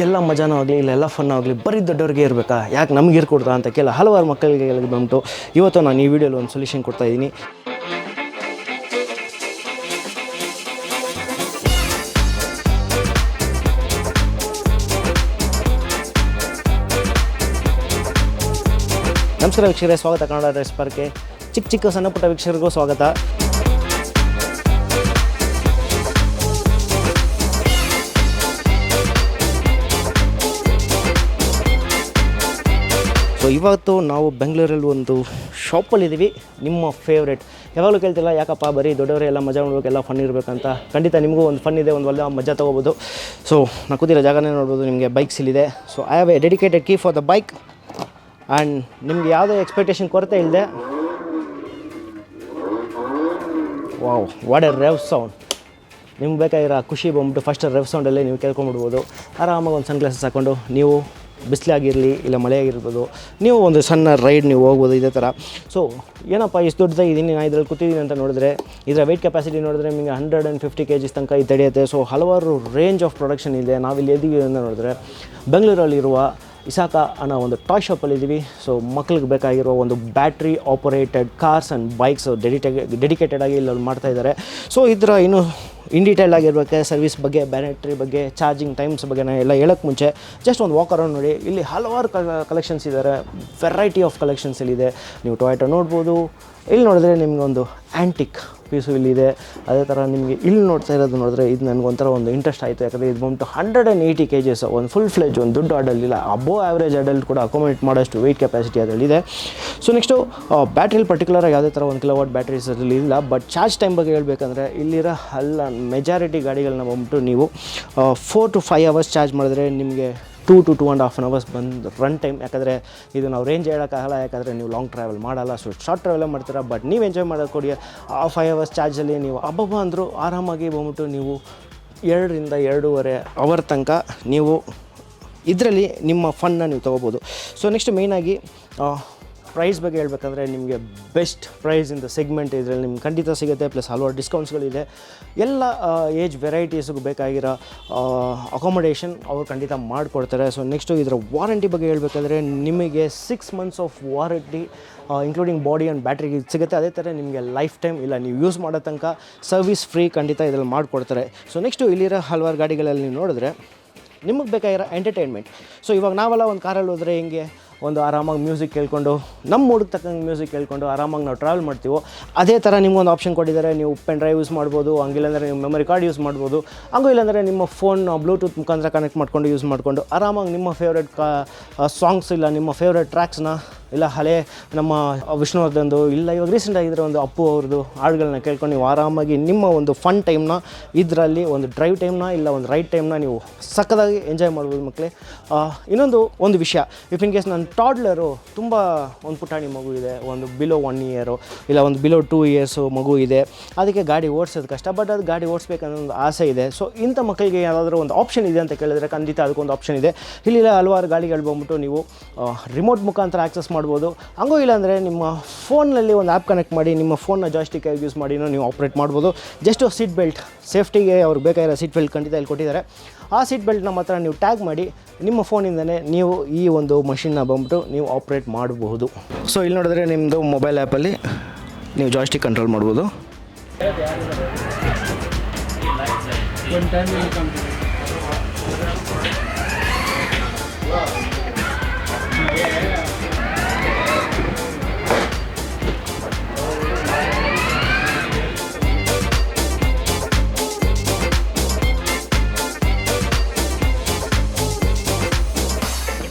ಇಷ್ಟೆಲ್ಲ ಮಜಾನೂ ಆಗಲಿ ಇಲ್ಲೆಲ್ಲ ಫನ್ ಆಗಲಿ, ಬರೀ ದೊಡ್ಡವ್ರಿಗೆ ಇರಬೇಕಾ? ಯಾಕೆ ನಮ್ಗೆ ಇರ್ಕೊಡ್ತಾ ಅಂತ ಕೇಳ. ಹಲವಾರು ಮಕ್ಕಳಿಗೆ ಬಂತು. ಇವತ್ತು ನಾನು ಈ ವಿಡಿಯೋಲಿ ಒಂದು ಸೊಲ್ಯೂಷನ್ ಕೊಡ್ತಾ ಇದ್ದೀನಿ ನಮಸ್ಕಾರ ವೀಕ್ಷಕರೇ, ಸ್ವಾಗತ ಕನ್ನಡ ಡ್ರೆಸ್ ಪಾರ್ಕ್ಗೆ ಚಿಕ್ಕ ಚಿಕ್ಕ ಸಣ್ಣ ಪುಟ್ಟ ವೀಕ್ಷಕರಿಗೂ ಸ್ವಾಗತ. ಇವತ್ತು ನಾವು ಬೆಂಗಳೂರಲ್ಲಿ ಒಂದು ಶಾಪಲ್ಲಿದ್ದೀವಿ ನಿಮ್ಮ ಫೇವ್ರೇಟ್ ಯಾವಾಗಲೂ ಕೇಳ್ತಿಲ್ಲ, ಯಾಕಪ್ಪ ಬರೀ ದೊಡ್ಡವರೇ ಎಲ್ಲ ಮಜಾ ಮಾಡಬೇಕು ಎಲ್ಲ ಫನ್ ಇರಬೇಕಂತ. ಖಂಡಿತ ನಿಮಗೂ ಒಂದು ಫನ್ ಇದೆ, ಒಂದು ಒಳ್ಳೆ ಮಜಾ ತೊಗೋಬೋದು. ಸೊ ನಾನು ಕೂತಿರೋ ಜಾಗನೇ ನೋಡ್ಬೋದು, ನಿಮಗೆ ಬೈಕ್ಸ್ ಇಲ್ಲಿದೆ so I have a dedicated key for the bike and ನಿಮ್ಗೆ ಯಾವುದೇ ಎಕ್ಸ್ಪೆಕ್ಟೇಷನ್ ಕೊರತೆ ಇಲ್ಲದೆ wow what a rev sound ನಿಮ್ಗೆ ಬೇಕಾಗಿರೋ ಖುಷಿ ಬಂದ್ಬಿಟ್ಟು ಫಸ್ಟ್ ರೆವ್ ಸೌಂಡಲ್ಲೇ ನೀವು ಕೇಳ್ಕೊಂಬಿಡ್ಬೋದು ಆರಾಮಾಗಿ ಒಂದು ಸನ್ ಗ್ಲಾಸಸ್ ಹಾಕ್ಕೊಂಡು ನೀವು ಬಿಸಿಲಾಗಿರಲಿ ಇಲ್ಲ ಮಳೆ ಆಗಿರ್ಬೋದು ನೀವು ಒಂದು ಸಣ್ಣ ರೈಡ್ ನೀವು ಹೋಗ್ಬೋದು ಇದೇ ಥರ ಸೊ ಏನಪ್ಪ ಇಷ್ಟು ದೊಡ್ಡದಾಗಿದ್ದೀನಿ ನಾನು ಇದರಲ್ಲಿ ಕೂತಿದ್ದೀನಿ ಅಂತ ನೋಡಿದ್ರೆ, ಇದರ ವೆಯ್ಟ್ ಕೆಪಾಸಿಟಿ ನೋಡಿದ್ರೆ ನಿಮಗೆ hundred and fifty K Gs ತನಕ ಇದು ತಡೆಯುತ್ತೆ. ಸೊ ಹಲವಾರು ರೇಂಜ್ ಆಫ್ ಪ್ರೊಡಕ್ಷನ್ ಇದೆ. ನಾವಿಲ್ಲಿ ಎದ್ದೀವಿ ಅಂತ ನೋಡಿದ್ರೆ, ಬೆಂಗಳೂರಲ್ಲಿರುವ ಇಸಾಕ ಅನ್ನೋ ಒಂದು ಟಾಯ್ ಶಾಪಲ್ಲಿದ್ದೀವಿ ಸೊ ಮಕ್ಳಿಗೆ ಬೇಕಾಗಿರೋ ಒಂದು battery operated cars and bikes ಡೆಡಿಟೆ dedicated ಆಗಿ ಇಲ್ಲಿ ಮಾಡ್ತಾ ಇದ್ದಾರೆ ಸೊ ಇದರ ಇನ್ನು ಇನ್ ಡೀಟೇಲ್ ಆಗಿರ್ಬೇಕು ಸರ್ವಿಸ್ ಬಗ್ಗೆ, ಬ್ಯಾಟ್ರಿ ಬಗ್ಗೆ, ಚಾರ್ಜಿಂಗ್ ಟೈಮ್ಸ್ ಬಗ್ಗೆ ನಾನು ಎಲ್ಲ ಹೇಳೋಕ್ಕೆ ಮುಂಚೆ ಜಸ್ಟ್ ಒಂದು ವಾಕ್ ಅರೌಂಡ್ ನೋಡಿ. ಇಲ್ಲಿ ಹಲವಾರು ಕಲೆಕ್ಷನ್ಸ್ ಇದ್ದಾರೆ ವೆರೈಟಿ ಆಫ್ ಕಲೆಕ್ಷನ್ಸ್ ಇಲ್ಲಿದೆ. ನೀವು ಟೊಯೋಟೋ ನೋಡ್ಬೋದು. ಇಲ್ಲಿ ನೋಡಿದ್ರೆ ನಿಮಗೊಂದು ಆ್ಯಂಟಿಕ್ ಪೀಸು ಇಲ್ಲಿದೆ. ಅದೇ ಥರ ನಿಮಗೆ ಇಲ್ಲಿ ನೋಡ್ತಾ ಇರೋದು ನೋಡಿದ್ರೆ ಇದು ನನಗೊಂಥರ ಒಂದು ಇಂಟ್ರೆಸ್ಟ್ ಆಯಿತು. ಯಾಕಂದರೆ ಇದು ಬಂದ್ಬಿಟ್ಟು hundred and eighty K Gs ಒಂದು ಫುಲ್ ಫ್ಲೆಜ್ ಒಂದು ದುಡ್ಡು ಅಡಲ್ ಇಲ್ಲ. ಅಬೋ ಆ್ಯಾವ್ರೇಜ್ ಅಡಲ್ಟ್ ಕೂಡ ಅಕೊಮಡೇಟ್ ಮಾಡೋಷ್ಟು ವೆಯ್ಟ್ ಕೆಪಾಸಿಟಿ ಅದರಲ್ಲಿದೆ ಸೊ ನೆಕ್ಸ್ಟು ಬ್ಯಾಟ್ರಿಲಿ ಪರ್ಟಿಕ್ಯುಲರಾಗಿ ಯಾವುದೇ ಥರ ಒಂದು ಕಿಲೋ ವಾಟ್ ಬ್ಯಾಟ್ರೀಸ್ ಅದರಲ್ಲಿ ಇಲ್ಲ. ಬಟ್ ಚಾರ್ಜ್ ಟೈಮ್ ಬಗ್ಗೆ ಹೇಳಬೇಕಂದ್ರೆ ಇಲ್ಲಿರೋ ಅಲ್ಲ ಮೆಜಾರಿಟಿ ಗಾಡಿಗಳನ್ನ ಬಂದುಬಿಟ್ಟು ನೀವು four to five hours charge ಮಾಡಿದ್ರೆ ನಿಮಗೆ two to two and half an hours ಬಂದು ರನ್ ಟೈಮ್ ಯಾಕಂದರೆ ಇದು ನಾವು ರೇಂಜ್ ಹೇಳೋಕ್ಕಾಗಲ್ಲ, ಯಾಕಂದರೆ ನೀವು ಲಾಂಗ್ ಟ್ರಾವೆಲ್ ಮಾಡಲ್ಲ ಸೊ ಶಾರ್ಟ್ ಟ್ರಾವೆಲೇ ಮಾಡ್ತೀರಾ ಬಟ್ ನೀವು ಎಂಜಾಯ್ ಮಾಡೋದು ಕೊಡಿ. ಆ ಫೈವ್ ಅವರ್ಸ್ ಚಾರ್ಜಲ್ಲಿ ನೀವು ಅಬ್ಬಬ್ಬ ಅಂದರೂ ಆರಾಮಾಗಿ ಬಂದ್ಬಿಟ್ಟು ನೀವು ಎರಡರಿಂದ ಎರಡೂವರೆ ಅವರ್ ತನಕ ನೀವು ಇದರಲ್ಲಿ ನಿಮ್ಮ ಫನ್ನ ನೀವು ತೊಗೋಬೋದು. ಸೊ ನೆಕ್ಸ್ಟ್ ಮೇಯ್ನಾಗಿ ಪ್ರೈಸ್ ಬಗ್ಗೆ ಹೇಳಬೇಕಂದ್ರೆ ನಿಮಗೆ best price in the segment ಇದರಲ್ಲಿ ನಿಮ್ಗೆ ಖಂಡಿತ ಸಿಗುತ್ತೆ ಪ್ಲಸ್ ಹಲವಾರು ಡಿಸ್ಕೌಂಟ್ಸ್ಗಳಿದೆ ಎಲ್ಲ ಏಜ್ ವೆರೈಟೀಸ್ಗೂ ಬೇಕಾಗಿರೋ ಅಕೊಮೊಡೇಷನ್ ಅವರು ಖಂಡಿತ ಮಾಡಿಕೊಡ್ತಾರೆ. ಸೊ ನೆಕ್ಸ್ಟು ಇದರ ವಾರಂಟಿ ಬಗ್ಗೆ ಹೇಳಬೇಕಾದ್ರೆ ನಿಮಗೆ six months of warranty including body and ಬ್ಯಾಟ್ರಿಗೆ ಸಿಗುತ್ತೆ. ಅದೇ ಥರ ನಿಮಗೆ ಲೈಫ್ ಟೈಮ್ ಇಲ್ಲ, ನೀವು ಯೂಸ್ ಮಾಡೋ ತನಕ ಸರ್ವಿಸ್ ಫ್ರೀ ಖಂಡಿತ ಇದರಲ್ಲಿ ಮಾಡಿಕೊಡ್ತಾರೆ. ಸೊ ನೆಕ್ಸ್ಟು ಇಲ್ಲಿರೋ ಹಲವಾರು ಗಾಡಿಗಳಲ್ಲಿ ನೀವು ನೋಡಿದ್ರೆ ನಿಮಗೆ ಬೇಕಾಗಿರೋ ಎಂಟರ್ಟೈನ್ಮೆಂಟ್ ಸೊ ಇವಾಗ ನಾವೆಲ್ಲ ಒಂದು ಕಾರಲ್ಲಿ ಹೋದರೆ ಹಿಂಗೆ? ಒಂದು ಆರಾಮಾಗಿ ಮ್ಯೂಸಿಕ್ ಕೇಳ್ಕೊಂಡು, ನಮ್ಮ ಮೂಡಿಗೆ ತಕ್ಕಂಗೆ ಮ್ಯೂಸಿಕ್ ಕೇಳ್ಕೊಂಡು ಆರಾಮಾಗಿ ನಾವು ಟ್ರಾವೆಲ್ ಮಾಡ್ತೀವೋ, ಅದೇ ಥರ ನಿಮಗೊಂದು ಆಪ್ಷನ್ ಕೊಟ್ಟಿದ್ದಾರೆ. ನೀವು ಪೆನ್ ಡ್ರೈವ್ ಯೂಸ್ ಮಾಡ್ಬೋದು ಹಂಗಿಲ್ಲಂದರೆ ನೀವು ಮೆಮೊರಿ ಕಾರ್ಡ್ ಯೂಸ್ ಮಾಡ್ಬೋದು, ಹಂಗೂ ಇಲ್ಲಾಂದರೆ ನಿಮ್ಮ ಫೋನ್ ಬ್ಲೂಟೂತ್ ಮುಖಾಂತರ ಕನೆಕ್ಟ್ ಮಾಡ್ಕೊಂಡು ಯೂಸ್ ಮಾಡಿಕೊಂಡು ಆರಾಮಾಗಿ ನಿಮ್ಮ ಫೇವ್ರೇಟ್ ಕಾ ಸಾಂಗ್ಸ್ ಇಲ್ಲ, ನಿಮ್ಮ ಫೇವ್ರೆಟ್ ಟ್ರ್ಯಾಕ್ಸ್ನ ಇಲ್ಲ, ಹಳೆ ನಮ್ಮ ವಿಷ್ಣುವರ್ಧನ್ದು ಇಲ್ಲ, ಇವಾಗ ರೀಸೆಂಟ್ ಆಗಿದ್ರೆ ಒಂದು ಅಪ್ಪು ಅವ್ರದ್ದು ಹಾಡುಗಳನ್ನ ಕೇಳ್ಕೊಂಡು ನೀವು ಆರಾಮಾಗಿ ನಿಮ್ಮ ಒಂದು ಫನ್ ಟೈಮ್ನ ಇದರಲ್ಲಿ ಒಂದು ಡ್ರೈವ್ ಟೈಮ್ನ ಇಲ್ಲ, ಒಂದು ರೈಡ್ ಟೈಮ್ನ ನೀವು ಸಕ್ಕದಾಗಿ ಎಂಜಾಯ್ ಮಾಡ್ಬೋದು ಮಕ್ಕಳೇ ಇನ್ನೊಂದು, ಒಂದು ವಿಷಯ. ಇಫ್ ಇನ್ ಕೇಸ್ ನನ್ನ ಟಾಡ್ಲರು ತುಂಬ ಒಂದು ಪುಟಾಣಿ ಮಗು ಇದೆ, ಒಂದು ಬಿಲೋ ಒನ್ ಇಯರು ಇಲ್ಲ ಒಂದು ಬಿಲೋ ಟೂ ಇಯರ್ಸು ಮಗು ಇದೆ, ಅದಕ್ಕೆ ಗಾಡಿ ಓಡಿಸೋದು ಕಷ್ಟ ಬಟ್ ಅದು ಗಾಡಿ ಓಡಿಸ್ಬೇಕನ್ನೋ ಒಂದು ಆಸೆ ಇದೆ. ಸೊ ಇಂಥ ಮಕ್ಕಳಿಗೆ ಯಾವುದಾದ್ರೂ ಒಂದು ಆಪ್ಷನ್ ಇದೆ ಅಂತ ಕೇಳಿದ್ರೆ ಖಂಡಿತ ಅದಕ್ಕೊಂದು ಆಪ್ಷನ್ ಇದೆ. ಇಲ್ಲಿ ಹಲವಾರು ಗಾಡಿಗಳು ಬಂದ್ಬಿಟ್ಟು ನೀವು ರಿಮೋಟ್ ಮುಖಾಂತರ ಆಕ್ಸೆಸ್ ಮಾಡ್ಬೋದು. ಹಂಗೂ ಇಲ್ಲಾಂದರೆ ನಿಮ್ಮ ಫೋನ್ನಲ್ಲಿ ಒಂದು ಆ್ಯಪ್ ಕನೆಕ್ಟ್ ಮಾಡಿ, ನಿಮ್ಮ ಫೋನ್ನ ಜಾಸ್ಟಿಕ್ ಯೂಸ್ ಮಾಡಿ ನೀವು ಆಪ್ರೇಟ್ ಮಾಡ್ಬೋದು. ಜಸ್ಟ್ ಸೀಟ್ ಬೆಲ್ಟ್ ಸೇಫ್ಟಿಗೆ ಅವ್ರಿಗೆ ಬೇಕಾಗಿರೋ ಸೀಟ್ ಬೆಲ್ಟ್ ಖಂಡಿತ ಇಲ್ಲಿ ಕೊಟ್ಟಿದ್ದಾರೆ. ಆ ಸೀಟ್ ಬೆಲ್ಟ್ನ ಮಾತ್ರ ನೀವು ಟ್ಯಾಗ್ ಮಾಡಿ, ನಿಮ್ಮ ಫೋನಿಂದಲೇ ನೀವು ಈ ಒಂದು ಮಷಿನ್ನ ಬಂದ್ಬಿಟ್ಟು ನೀವು ಆಪ್ರೇಟ್ ಮಾಡಬಹುದು. ಸೊ ಇಲ್ಲಿ ನೋಡಿದ್ರೆ ನಿಮ್ಮದು ಮೊಬೈಲ್ ಆ್ಯಪಲ್ಲಿ ನೀವು ಜಾಸ್ಟಿಕ್ ಕಂಟ್ರೋಲ್ ಮಾಡ್ಬೋದು.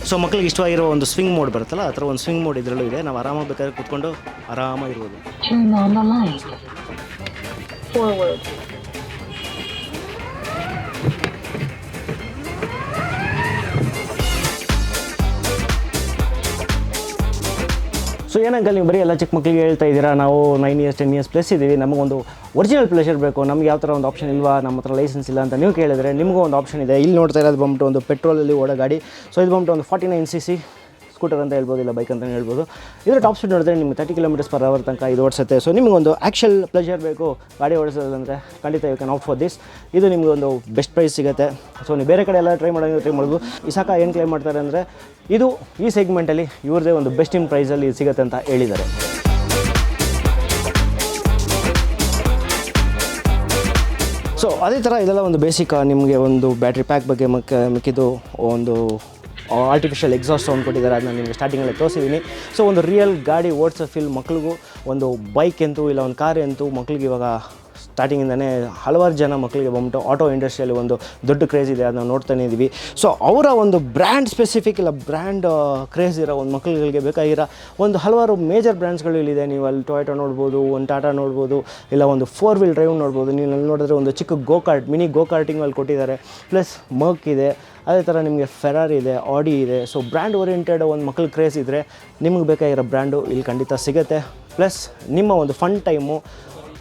ಸೊ ಮಕ್ಕಳಿಗೆ ಇಷ್ಟವಾಗಿರೋ ಒಂದು ಸ್ವಿಂಗ್ ಮೋಡ್ ಬರುತ್ತಲ್ಲ ಆ ಥರ ಒಂದು ಸ್ವಿಂಗ್ ಮೋಡ್ ಇದರಲ್ಲೂ ಇದೆ. ನಾವು ಆರಾಮಾಗಿ ಬೇಕಾದ್ರೆ ಕೂತ್ಕೊಂಡು ಆರಾಮಾಗಿರ್ಬೋದು. ಏನಂಕಲ್, ನೀವು ಬರೀ ಎಲ್ಲ ಚಿಕ್ಕ ಮಕ್ಕಳಿಗೆ ಹೇಳ್ತಾ ಇದ್ದೀರಾ? ನಾವು nine years ten years plus ಇದ್ದೀವಿ. ನಮಗೊಂದು ಒರಿಜಿನಲ್ ಪ್ಲೆಷರ್ ಬೇಕು. ನಮ್ಗೆ ಯಾವ ಥರ ಒಂದು ಆಪ್ಷನ್ ಇಲ್ವಾ? ನಮ್ಮ ಹತ್ರ ಲೈಸೆನ್ಸ್ ಇಲ್ಲ ಅಂತ ನೀವು ಕೇಳಿದರೆ ನಿಮಗೂ ಒಂದು ಆಪ್ಷನ್ ಇದೆ. ಇಲ್ಲಿ ನೋಡ್ತಾ ಇರೋದು ಬಂದ್ಬಿಟ್ಟು ಒಂದು ಪೆಟ್ರೋಲಲ್ಲಿ ಓಡೋ ಗಾಡಿ. ಸೊ ಇದು ಬಂದ್ಬಿಟ್ಟು ಒಂದು forty nine C C scooter ಅಂತ ಹೇಳ್ಬೋದು ಇಲ್ಲ ಬೈಕ್ ಅಂತಲೇ ಹೇಳ್ಬೋದು. ಇದರ ಟಾಪ್ ಸ್ಪೀಡ್ ನೋಡಿದ್ರೆ ನಿಮ್ಗೆ ತರ್ಟಿ ಕಿಲೋಮೀಟರ್ಸ್ ಪರ್ ಅವರ್ ತನಕ ಇದು ಓಡಿಸುತ್ತೆ. ಸೊ ನಿಮಗೊಂದು ಆ್ಯಕ್ಚುಲ್ ಪ್ಲೆಜರ್ ಬೇಕು. ಗಾಡಿ ಓಡಿಸೋದಂದ್ರೆ ಖಂಡಿತ you can opt for this ಇದು ನಿಮಗೆ ಒಂದು ಬೆಸ್ಟ್ ಪ್ರೈಸ್ ಸಿಗುತ್ತೆ. ಸೊ ನೀವು ಬೇರೆ ಕಡೆ ಎಲ್ಲ ಟ್ರೈ ಮಾಡೋದು ಟ್ರೈ ಮಾಡ್ಬೋದು. ಇಸಾಕ ಏನು ಕ್ಲೈಮ್ ಮಾಡ್ತಾರೆ ಅಂದರೆ ಇದು ಈ ಸೆಗ್ಮೆಂಟಲ್ಲಿ ಇವ್ರದೇ ಒಂದು ಬೆಸ್ಟ್ ಇನ್ ಪ್ರೈಸಲ್ಲಿ ಸಿಗುತ್ತೆ ಅಂತ ಹೇಳಿದ್ದಾರೆ. ಸೊ ಅದೇ ಥರ ಇದೆಲ್ಲ ಒಂದು ಬೇಸಿಕ್ ನಿಮಗೆ ಒಂದು ಬ್ಯಾಟ್ರಿ ಪ್ಯಾಕ್ ಬಗ್ಗೆ ಮಕ್ಕ ಮಿಕ್ಕಿದ್ದು ಒಂದು ಆರ್ಟಿಫಿಷಿಯಲ್ ಎಕ್ಸಾಸ್ಟ್ ಸೌಂಡ್ ಕೊಟ್ಟಿದ್ದಾರೆ, ಅದನ್ನ ನಿಮಗೆ ಸ್ಟಾರ್ಟಿಂಗಲ್ಲೇ ತೋರಿಸಿದ್ದೀನಿ ಸೊ ಒಂದು ರಿಯಲ್ ಗಾಡಿ ಓಡಿಸೋ ಫೀಲ್ ಮಕ್ಳಿಗೂ, ಒಂದು ಬೈಕ್ ಅಂತೂ ಇಲ್ಲ, ಒಂದು ಕಾರ್ ಅಂತೂ ಮಕ್ಳಿಗೆ ಇವಾಗ ಸ್ಟಾರ್ಟಿಂಗಿಂದನೇ ಹಲವಾರು ಜನ ಮಕ್ಕಳಿಗೆ ಬಂದ್ಬಿಟ್ಟು ಆಟೋ ಇಂಡಸ್ಟ್ರಿಯಲ್ಲಿ ಒಂದು ದೊಡ್ಡ ಕ್ರೇಜ್ ಇದೆ ಅದನ್ನ ನೋಡ್ತಾನೆ ಇದ್ದೀವಿ ಸೊ ಅವರ ಒಂದು ಬ್ರ್ಯಾಂಡ್ ಸ್ಪೆಸಿಫಿಕ್ ಇಲ್ಲ ಬ್ರ್ಯಾಂಡ್ ಕ್ರೇಜ್ ಇರೋ ಒಂದು ಮಕ್ಕಳುಗಳಿಗೆ ಬೇಕಾಗಿರೋ ಒಂದು ಹಲವಾರು ಮೇಜರ್ ಬ್ರ್ಯಾಂಡ್ಸ್ಗಳು ಇಲ್ಲಿದೆ. ನೀವು ಅಲ್ಲಿ ಟೊಯೋಟೋ ನೋಡ್ಬೋದು, ಒಂದು ಟಾಟಾ ನೋಡ್ಬೋದು, ಇಲ್ಲ ಒಂದು ಫೋರ್ ವೀಲ್ ಡ್ರೈವ್ ನೋಡ್ಬೋದು. ನೀವು ಅಲ್ಲಿ ನೋಡಿದ್ರೆ ಒಂದು ಚಿಕ್ಕ go kart mini go karting ಅಲ್ಲಿ ಕೊಟ್ಟಿದ್ದಾರೆ. ಪ್ಲಸ್ ಮರ್ಕ್ ಇದೆ. ಅದೇ ಥರ ನಿಮಗೆ ಫೆರಾರಿ ಇದೆ ಆಡಿ ಇದೆ. ಸೊ ಬ್ರ್ಯಾಂಡ್ ಓರಿಯೆಂಟೆಡ್ ಒಂದು ಮಕ್ಕಳ ಕ್ರೇಸ್ ಇದ್ದರೆ ನಿಮಗೆ ಬೇಕಾಗಿರೋ ಬ್ರ್ಯಾಂಡು ಇಲ್ಲಿ ಖಂಡಿತ ಸಿಗುತ್ತೆ. ಪ್ಲಸ್ ನಿಮ್ಮ ಒಂದು ಫನ್ ಟೈಮು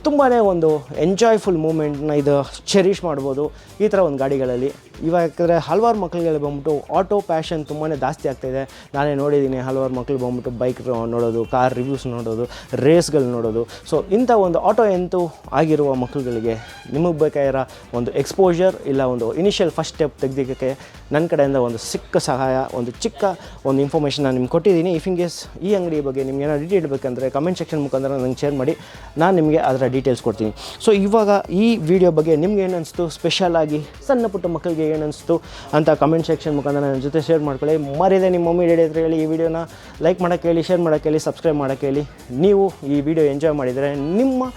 ತುಂಬಾ ಒಂದು ಎಂಜಾಯ್ಫುಲ್ ಮೂಮೆಂಟ್ನ ಇದು ಚೆರಿಷ್ ಮಾಡ್ಬೋದು ಈ ಥರ ಒಂದು ಗಾಡಿಗಳಲ್ಲಿ. ಇವಾಗ ಯಾಕಂದರೆ ಹಲವಾರು ಮಕ್ಕಳಿಗೆ ಬಂದ್ಬಿಟ್ಟು ಆಟೋ ಪ್ಯಾಷನ್ ತುಂಬಾ ಜಾಸ್ತಿ ಆಗ್ತಾಯಿದೆ ನಾನೇ ನೋಡಿದ್ದೀನಿ ಹಲವಾರು ಮಕ್ಕಳು ಬಂದ್ಬಿಟ್ಟು ಬೈಕ್ ನೋಡೋದು ಕಾರ್ ರಿವ್ಯೂಸ್ ನೋಡೋದು ರೇಸ್ಗಳು ನೋಡೋದು. ಸೊ ಇಂಥ ಒಂದು ಆಟೋ ಎಂತೂ ಆಗಿರುವ ಮಕ್ಕಳುಗಳಿಗೆ ನಿಮಗೆ ಬೇಕಾಗಿರೋ ಒಂದು ಎಕ್ಸ್ಪೋಜರ್ ಇಲ್ಲ ಒಂದು ಇನಿಷಿಯಲ್ ಫಸ್ಟ್ ಸ್ಟೆಪ್ ತೆಗೆದಿಕ್ಕೆ ನನ್ನ ಕಡೆಯಿಂದ ಒಂದು ಸಿಕ್ಕ ಸಹಾಯ, ಒಂದು ಚಿಕ್ಕ ಒಂದು ಇನ್ಫಾರ್ಮೇಷನ್ ನಾನು ನಿಮ್ಗೆ ಕೊಟ್ಟಿದ್ದೀನಿ. ಇಫ್ ಇನ್ ಕೇಸ್ ಈ ಅಂಗಡಿ ಬಗ್ಗೆ ನಿಮ್ಗೆ ಏನೋ ಡೀಟೇಲ್ ಬೇಕಂದರೆ ಕಮೆಂಟ್ ಸೆಕ್ಷನ್ ಮುಖಾಂತರ ನಂಗೆ ಶೇರ್ ಮಾಡಿ, ನಾನು ನಿಮಗೆ ಅದರ ಡೀಟೇಲ್ಸ್ ಕೊಡ್ತೀನಿ. ಸೊ ಇವಾಗ ಈ ವಿಡಿಯೋ ಬಗ್ಗೆ ನಿಮ್ಗೆ ಏನು ಅನಿಸ್ತು? ಸ್ಪೆಷಲ್ ಆಗಿ ಸಣ್ಣ ಪುಟ್ಟ ಮಕ್ಕಳಿಗೆ ಏನು ಅನಿಸ್ತು ಅಂತ ಕಮೆಂಟ್ ಸೆಕ್ಷನ್ ಮುಖಾಂತರ ನನ್ನ ಜೊತೆ ಶೇರ್ ಮಾಡ್ಕೊಳ್ಳಿ. ಮರಿದೆ ನಿಮ್ಮ ಮಮ್ಮಿ ಡ್ಯಾಡಿ ಹತ್ರ ಹೇಳಿ ಈ ವಿಡಿಯೋನ ಲೈಕ್ ಮಾಡೋಕ್ಕೆ ಹೇಳಿ ಶೇರ್ ಮಾಡೋಕ್ಕೆ ಹೇಳಿ ಸಬ್ಸ್ಕ್ರೈಬ್ ಮಾಡೋಕ್ಕೆ ಹೇಳಿ. ನೀವು ಈ ವಿಡಿಯೋ ಎಂಜಾಯ್ ಮಾಡಿದರೆ ನಿಮ್ಮ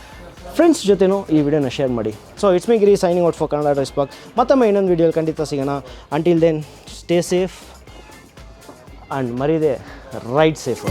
ಫ್ರೆಂಡ್ಸ್ ಜೊತೆನೂ ಈ ವಿಡಿಯೋನ ಶೇರ್ ಮಾಡಿ. So it's me Giri signing out for Kannada dress back ಮತ್ತೊಮ್ಮೆ ಇನ್ನೊಂದು ವಿಡಿಯೋಲಿ ಖಂಡಿತ ಸಿಗೋಣ. Until then stay safe and ಮರಿದೆ ride safe